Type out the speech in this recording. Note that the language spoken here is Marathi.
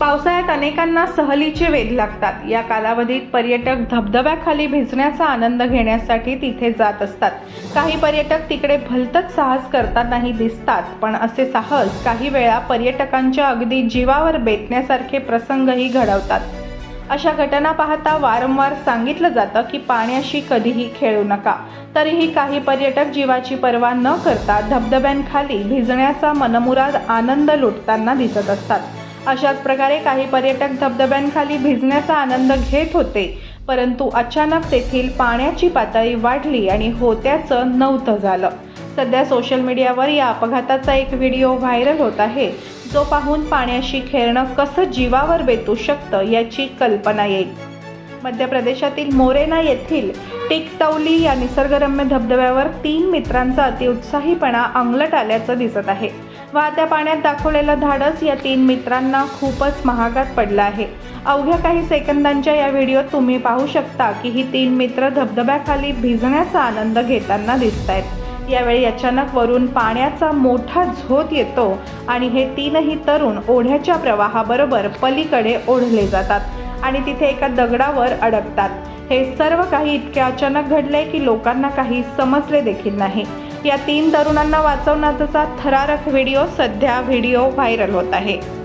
पावसाळ्यात अनेकांना सहलीचे वेध लागतात. या कालावधीत पर्यटक धबधब्याखाली भिजण्याचा आनंद घेण्यासाठी तिथे जात असतात. काही पर्यटक तिकडे भलतच साहस करतानाही दिसतात पण असे साहस काही वेळा पर्यटकांच्या अगदी जीवावर बेतण्यासारखे प्रसंगही घडवतात. अशा घटना पाहता वारंवार सांगितलं जातं की पाण्याशी कधीही खेळू नका. तरीही काही पर्यटक जीवाची पर्वा न करता धबधब्यांखाली भिजण्याचा मनमुराद आनंद लुटताना दिसत असतात. अशाच प्रकारे काही पर्यटक धबधब्यांखाली भिजण्याचा आनंद घेत होते. परंतु अचानक तेथील पाण्याची पातळी वाढली आणि होत्याचं नव्हतं झालं. सध्या सोशल मीडियावर या अपघाताचा एक व्हिडिओ व्हायरल होत आहे. जो पाहून पाण्याशी खेळणं कसं जीवावर बेतू शकतं याची कल्पना येईल. मध्य प्रदेशातील मोरेना येथील टिकटौली या निसर्गरम्य धबधब्यावर तीन मित्रांचा अतिउत्साहीपणा अंगलट आल्याचं दिसत आहे. वाहत्या पाण्यात दाखवलेलं धाडस या तीन मित्रांना खूपच महागात पडलं आहे. अवघ्या काही सेकंदांच्या या व्हिडिओत तुम्ही पाहू शकता की ही तीन मित्र धबधब्याखाली भिजण्याचा आनंद घेताना दिसत आहेत यावेळी अचानक वरून पाण्याचा मोठा झोत येतो आणि हे तीनही तरुण ओढ्याच्या प्रवाहाबरोबर पलीकडे ओढले जातात आणि तिथे एका दगडावर अडकतात. हे सर्व काही इतके अचानक घडले की लोकांना काही समजले देखील नाही. या तीन तरुणांना वाचवण्याचा थरारक व्हिडिओ सध्या व्हिडिओ व्हायरल होत आहे.